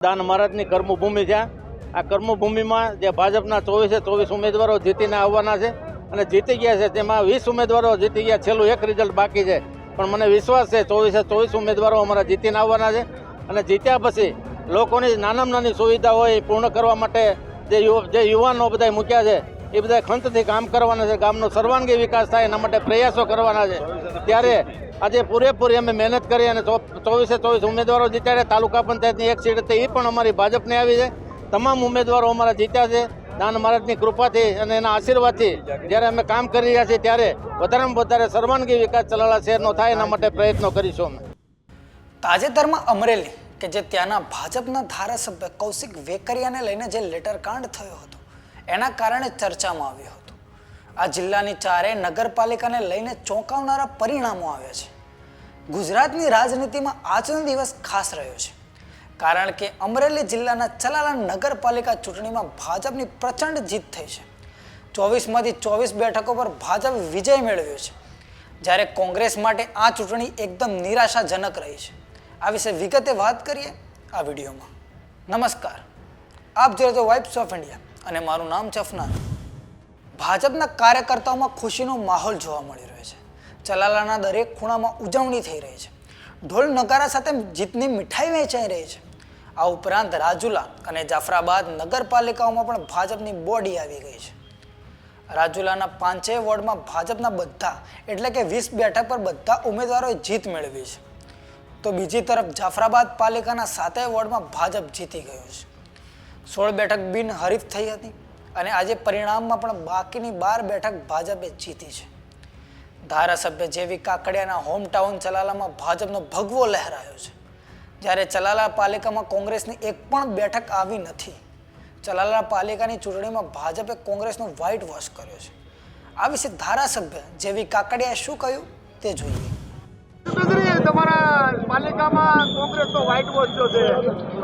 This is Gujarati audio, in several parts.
દાન મહારાજની કર્મભૂમિ છે. આ કર્મભૂમિમાં જે ભાજપના ચોવીસે ચોવીસ ઉમેદવારો જીતીને આવવાના છે અને જીતી ગયા છે. તેમાં વીસ ઉમેદવારો જીતી ગયા, છેલ્લું એક રિઝલ્ટ બાકી છે. પણ મને વિશ્વાસ છે, ચોવીસે ચોવીસ ઉમેદવારો અમારા જીતીને આવવાના છે. અને જીત્યા પછી લોકોની નાનામાં નાની સુવિધા હોય એ પૂર્ણ કરવા માટે જે જે યુવાનો બધા મૂક્યા છે, એ બધા ખંતથી કામ કરવાના છે. ગામનો સર્વાંગી વિકાસ થાય એના માટે પ્રયાસો કરવાના છે. ત્યારે આજે પૂરેપૂરી અમે મહેનત કરી અને ચોવીસે ચોવીસ ઉમેદવારો જીત્યા તાલુકા પંચાયતની એક સીટ હતી, એ પણ અમારી ભાજપને આવી છે. તમામ ઉમેદવારો અમારા જીત્યા છે. દાન મહારાજની કૃપાથી અને એના આશીર્વાદથી જ્યારે અમે કામ કરી રહ્યા છીએ ત્યારે વધારેમાં વધારે સર્વાંગી વિકાસ ચલાલા શહેરનો થાય એના માટે પ્રયત્નો કરીશું અમે. તાજેતરમાં અમરેલી, કે જે ત્યાંના ભાજપના ધારાસભ્ય કૌશિક વેકરિયાને લઈને જે લેટર કાંડ થયો હતો, એના કારણે ચર્ચામાં આવ્યો હતો. આ જિલ્લાની ચારે નગરપાલિકાને લઈને ચોંકાવનારા પરિણામો આવ્યા છે. ગુજરાતની રાજનીતિમાં આજનો દિવસ ખાસ રહ્યો છે. કારણ કે અમરેલી જિલ્લાના ચલાલા નગરપાલિકા ચૂંટણીમાં ભાજપની પ્રચંડ જીત થઈ છે. ચોવીસમાંથી ચોવીસ બેઠકો પર ભાજપ વિજય મેળવ્યો છે. જ્યારે કોંગ્રેસ માટે આ ચૂંટણી એકદમ નિરાશાજનક રહી છે. આ વિશે વિગતે વાત કરીએ આ વિડીયોમાં. નમસ્કાર. આપ જોઈ તો વાઇબ્સ ઓફ ઇન્ડિયા અને મારું નામ અફનાન. ભાજપના કાર્યકર્તાઓમાં ખુશીનો માહોલ જોવા મળી રહ્યો છે. ચલાલાના દરેક ખૂણામાં ઉજવણી થઈ રહી છે. ઢોલ નગારા સાથે જીતની મીઠાઈ વેચાઈ રહી છે. આ ઉપરાંત રાજુલા અને જાફરાબાદ નગરપાલિકાઓમાં પણ ભાજપની બોડી આવી ગઈ છે. રાજુલાના પાંચેય વોર્ડમાં ભાજપના બધા, એટલે કે વીસ બેઠક પર બધા ઉમેદવારોએ જીત મેળવી છે. તો બીજી તરફ જાફરાબાદ પાલિકાના સાતેય વોર્ડમાં ભાજપ જીતી ગયું છે. સોળ બેઠક બિનહરીફ થઈ હતી. અને આજે પરિણામમાં પણ બાકીની બાર બેઠક ભાજપે જીતી છે. ધારાસભ્ય જેવી કાકડિયાના હોમ ટાઉન ચલાલામાં ભાજપનો ભગવો લહેરાયો છે. જ્યારે ચલાલા પાલિકામાં કોંગ્રેસની એક પણ બેઠક આવી નથી. ચલાલા પાલિકાની ચૂંટણીમાં ભાજપે કોંગ્રેસનો વ્હાઇટ વોશ કર્યો છે. આ વિશે ધારાસભ્ય જેવી કાકડિયાએ શું કહ્યું તે જોઈએ. તમારા પાલિકામાં કોંગ્રેસનો વ્હાઇટ વોચ જો છે.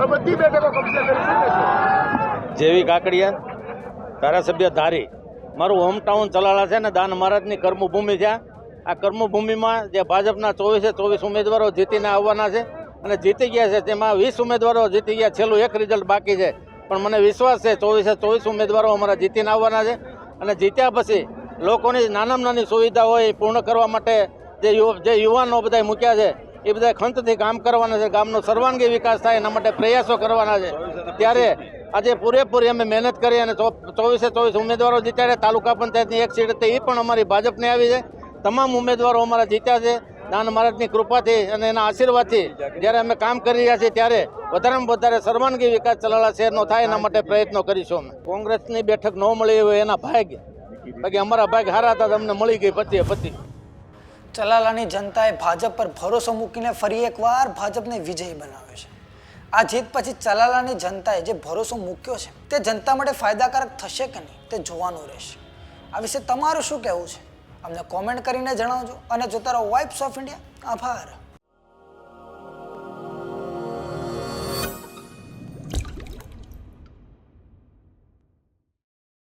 બધી બેઠકો કબજે કરી શકે છે. જેવી કાકડિયા ધારાસભ્ય ધારી મારું હોમટાઉન ચલાળા છે ને દાન મહારાજની કર્મભૂમિ છે. આ કર્મભૂમિમાં જે ભાજપના ચોવીસે ચોવીસ ઉમેદવારો જીતીને આવવાના છે અને જીતી ગયા છે તેમાં વીસ ઉમેદવારો જીતી ગયા, છેલ્લું એક રિઝલ્ટ બાકી છે. પણ મને વિશ્વાસ છે ચોવીસે ચોવીસ ઉમેદવારો અમારા જીતીને આવવાના છે અને જીત્યા પછી લોકોની નાનામાં નાની સુવિધા હોય એ પૂર્ણ કરવા માટે જે જે યુવાનો બધા મૂક્યા છે, એ બધા ખંતથી કામ કરવાના છે. ગામનો સર્વાંગી વિકાસ થાય એના માટે પ્રયાસો કરવાના છે. ત્યારે આજે પૂરેપૂરી અમે મહેનત કરી અને ચોવીસે ચોવીસ ઉમેદવારો જીત્યા તાલુકા પંચાયતની એક સીટ હતી, એ પણ અમારી ભાજપને આવી છે. તમામ ઉમેદવારો અમારા જીત્યા છે. દાન મહારાજની કૃપાથી અને એના આશીર્વાદથી જ્યારે અમે કામ કરી રહ્યા છીએ ત્યારે વધારેમાં વધારે સર્વાંગી વિકાસ ચલાળા શહેરનો થાય એના માટે પ્રયત્નો કરીશું અમે. કોંગ્રેસની બેઠક ન મળી હોય એના ભાગ બાકી અમારા ભાગ હારા હતા તમને મળી ગઈ પચીએ પચી ચલાલાની જનતાએ ભાજપ પર ભરોસો મૂકીને ફરી એકવાર ભાજપને વિજય બનાવ્યો છે. આ જીત પછી ચલાલાની જનતાએ જે ભરોસો મૂક્યો છે, તે જનતા માટે ફાયદાકારક થશે કે નહીં, તે જોવાનું રહેશે. આ વિશે તમારું શું કહેવું છે? અમને કોમેન્ટ કરીને જણાવજો અને જોતા રહો વાઇબ્સ ઓફ ઇન્ડિયા આભાર.